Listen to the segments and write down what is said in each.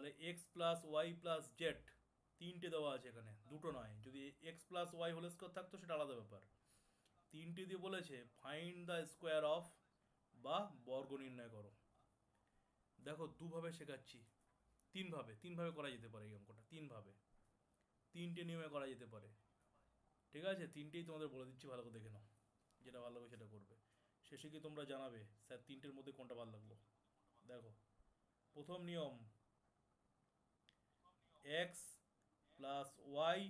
তাহলে X plus Y plus Z তিনটে দেওয়া আছে এখানে, দুটো নয়। যদি X plus Y whole square থাকতো, সেটা আলাদা ব্যাপার। তিনটে দিয়ে বলেছে ফাইন্ড দ্য স্কোয়ার অফ বা বর্গ নির্ণয় করো। দেখো, দুভাবে শেখাচ্ছি। তিনভাবে তিনভাবে করা যেতে পারে এই অঙ্কটা, তিনভাবে। তিনটে নিয়মে করা যেতে পারে। ঠিক আছে? তিনটেই তোমাদের বলে দিচ্ছি, ভালো করে দেখে নাও। যেটা ভালো লাগবে সেটা করবে। শেষে কি তোমরা জানাবে, স্যার, তিনটের মধ্যে কোনটা ভালো লাগল? দেখো, প্রথম নিয়ম X plus Y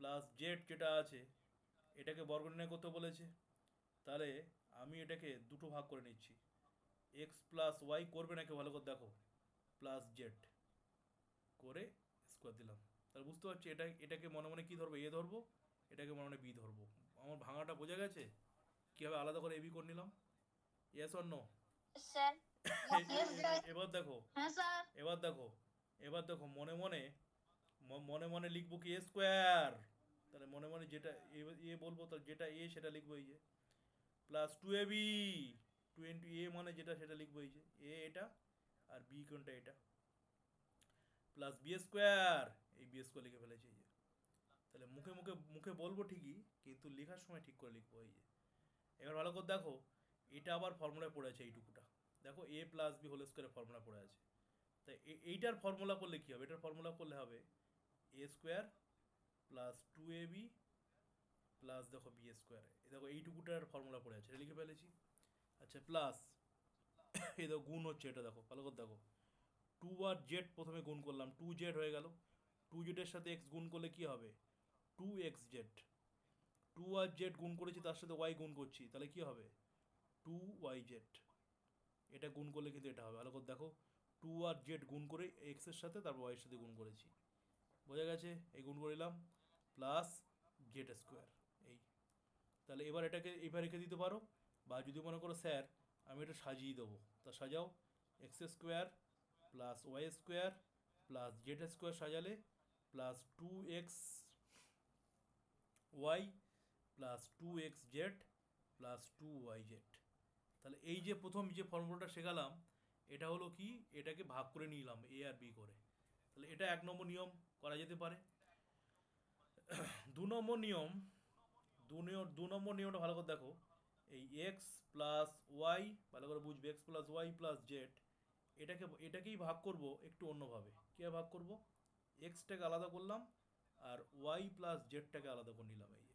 plus Z যেটা আছে এটাকে বর্গ নির্ণয় করতে বলেছে। তাহলে আমি এটাকে দুটো ভাগ করে নিচ্ছি। এক্স প্লাস ওয়াই করবে নাকি? ভালো করে দেখো। প্লাস জেড করে স্কোয়ার দিলাম। তাহলে বুঝতে পারছি এটা এটাকে মনে মনে কী ধরবো? এ ধরবো এটাকে মনে মনে বি ধরবো। আমার ভাঙাটা বোঝা গেছে? কীভাবে আলাদা করে এবি করে নিলাম? ইয়েস অন্য এবার দেখো। হ্যাঁ এবার দেখো। এবার দেখো মনে মনে মনে মনে লিখব কি এ স্কোয়ার তাহলে মনে মনে যেটা এ- বলব, তাহলে যেটা এ সেটা লিখব এই যে। Plus two A B two into A মানে যেটা সেটা লিখব এই যে। এ এটা আর বি কোনটা এটা? প্লাস বি স্কোয়ার এই বি স্কোয়ার লিখে ফেলেছি এই যে। তাহলে মুখে মুখে মুখে বলব ঠিকই, কিন্তু লেখার সময় ঠিক করে লিখব এই যে। এবার ভালো করে দেখো, এটা আবার ফর্মুলায় পড়ে আছে এইটুকুটা। দেখো এ প্লাস বি হোল স্কোয়ারের ফর্মুলা পড়ে আছে। এ- এইটার ফর্মুলা করলে কী হবে? এটার ফর্মুলা করলে হবে A square plus two A B plus দেখো বি স্কোয়ার দেখো এইটুকুটার ফর্মুলা পড়ে আছে। এটা লিখে ফেলেছি। আচ্ছা প্লাস এই দেখো গুণ হচ্ছে এটা দেখো। ভালো করে দেখো। টু আর জেড প্রথমে গুণ করলাম। টু জেড হয়ে গেল। টু জেডের সাথে এক্স গুণ করলে কী হবে? টু এক্স জেড টু আর জেড গুণ করেছি, তার সাথে ওয়াই গুণ করছি। তাহলে কী হবে? টু ওয়াই জেড এটা গুণ করলে কিন্তু এটা হবে। ভালো করে দেখো। টু আর জেড গুণ করে এক্সের সাথে, তারপর ওয়াইয়ের সাথে গুণ করেছি। বোঝা গেছে? এই গুণ করিলাম প্লাস জেড স্কোয়ার এই। তাহলে এবার এটাকে এবার রেখে দিতে পারো, বা যদি মনে করো স্যার, আমি এটা সাজিয়ে দেবো, তা সাজাও। X square plus Y square plus Z square সাজালে plus two X Y plus two X Z plus two Y Z তাহলে এই যে প্রথম যে ফর্মুলাটা শেখালাম এটা হলো কি? এটাকে ভাগ করে নিলাম এ আর বি করে। তাহলে এটা এক নম্বর নিয়ম, করা যেতে পারে। দু নম্বর নিয়ম, দু দু নম্বর নিয়মটা ভালো করে দেখো। এই এক্স প্লাস ওয়াই ভালো করে বুঝবে X plus Y plus Z এটাকে, এটাকেই ভাগ করব একটু অন্যভাবে। কীভাবে ভাগ করব? এক্সটাকে আলাদা করলাম, আর ওয়াই প্লাস জেডটাকে আলাদা করে নিলাম, এই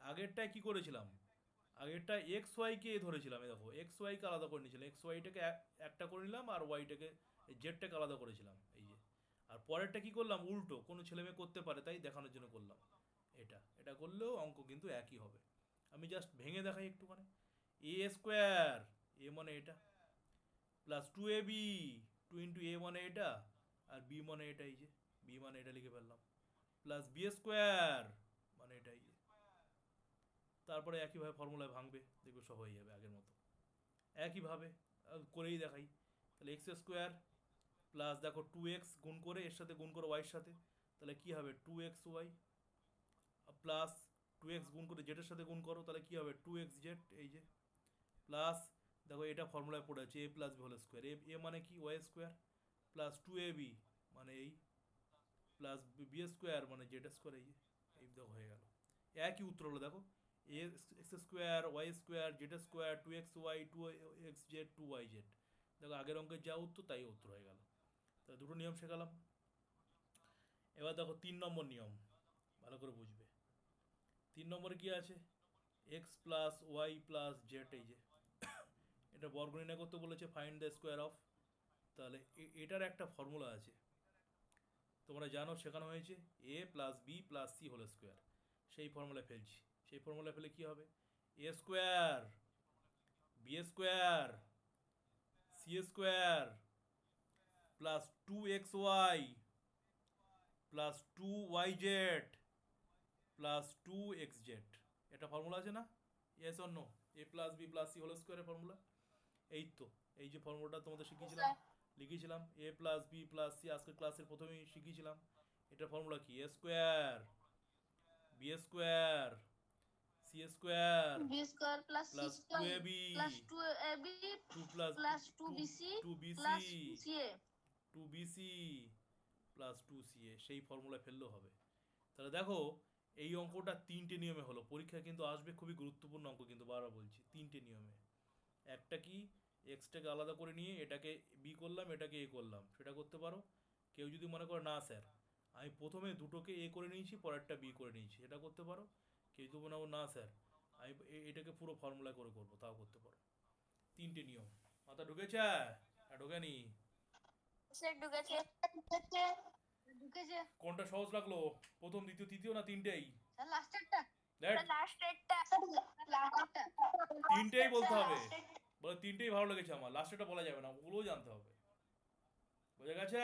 আগেরটায় কি করেছিলাম? আগেরটা এক্স ওয়াইকে ধরেছিলাম দেখো এক্স ওয়াইকে আলাদা করে নিয়েছিলাম এক্স ওয়াইটাকে একটা করে নিলাম আর ওয়াইটাকে জেডটাকে আলাদা করেছিলাম, এই যে। আর পরেরটা কি করলাম? উল্টো, কোনো ছেলে মেয়ে করতে পারে, তাই দেখানোর জন্য করলাম। এটা এটা করলেও অঙ্ক কিন্তু একই হবে। আমি জাস্ট ভেঙে দেখাই একটুখানি। এ স্কোয়ার এ মানে এটা plus two A B two into A মানে এটা, আর বি মানে এটা, এই যে বি মানে এটা লিখে ফেললাম। প্লাস বি স্কোয়ার মানে এটা, এই যে। তারপরে একইভাবে ফর্মুলায় ভাঙবে, দেখবে সব হয়ে যাবে আগের মতো। একইভাবে করেই দেখাই। তাহলে এক্স স্কোয়ার প্লাস দেখো টু এক্স গুণ করে, এর সাথে গুণ করো ওয়াইয়ের সাথে, তাহলে কী হবে? Two X Y plus two X গুণ করে জেডের সাথে গুণ করো, তাহলে কী হবে? টু এক্স জেড এই যে প্লাস দেখো এটা ফর্মুলায় পড়ে আছে A plus B whole square A A মানে কি? Y square plus two A B মানে এই প্লাস বি স্কোয়ার মানে জেড স্কোয়ার এই যে, এই দেখো হয়ে গেল। একই উত্তর হলো, দেখো X square, Y square, Z square, two X Y, two X Z, two Y Z. দেখো, আগের অঙ্কের যা উত্তর, তাই উত্তর হয়ে গেল। তা দুটো নিয়ম শেখালাম। এবার দেখো, তিন নম্বর নিয়ম। ভালো করে বুঝবে। তিন নম্বরে কি আছে? X plus Y plus Z, এই যে। এটা বর্গ নির্ণয় করতে বলেছে, ফাইন্ড দ্য স্কোয়ার অফ। তাহলে এটার একটা ফর্মুলা আছে। তোমরা জানো, শেখানো হয়েছে, A plus B plus C whole square. সেই ফর্মুলা ফেলছি। সেই ফর্মুলা ফেলে কি হবে? A square B square C square plus two X Y plus two Y Z plus two X Z এটা ফর্মুলা আছে না? এস অন্য A plus B plus C whole স্কোয়ারের ফর্মুলা? এই তো এই যে ফর্মুলাটা তোমাদের শিখিয়েছিলাম লিখেছিলাম A plus B plus C আজকের ক্লাসের প্রথমেই শিখিয়েছিলাম। এটা ফর্মুলা কি? A square B square C square B square plus plus plus two A B two plus plus two B C two B plus plus সেই ফেললেও হবে। তাহলে দেখো এই অঙ্কটা তিনটে নিয়মে হলো। পরীক্ষায় কিন্তু আসবে খুবই গুরুত্বপূর্ণ অঙ্ক কিন্তু বারবার বলছি তিনটে নিয়মে। একটা কি এক্সটাকে আলাদা করে নিয়ে এটাকে বি করলাম এটাকে এ করলাম। সেটা করতে পারো। কেউ যদি মনে করে না স্যার আমি প্রথমে দুটোকে এ করে নিয়েছি পরেরটা বি করে নিয়েছি। এটা করতে পারো। কেউ না স্যার। আমি এটাকে পুরো ফর্মুলা করে করব তাও করতে পারো। তিনটে নিয়ম। মাথা ঢুকেছে? ঢোকেনি? কোনটা সহজ লাগল? প্রথম দ্বিতীয় তৃতীয় না তিনটেই? লাস্টেরটা লাস্টেরটা তিনটেই বলতে হবে। বলে তিনটেই ভালো লেগেছে আমার। লাস্টেটা বলা যাবে না ওগুলোও জানতে হবে। বোঝা গেছে?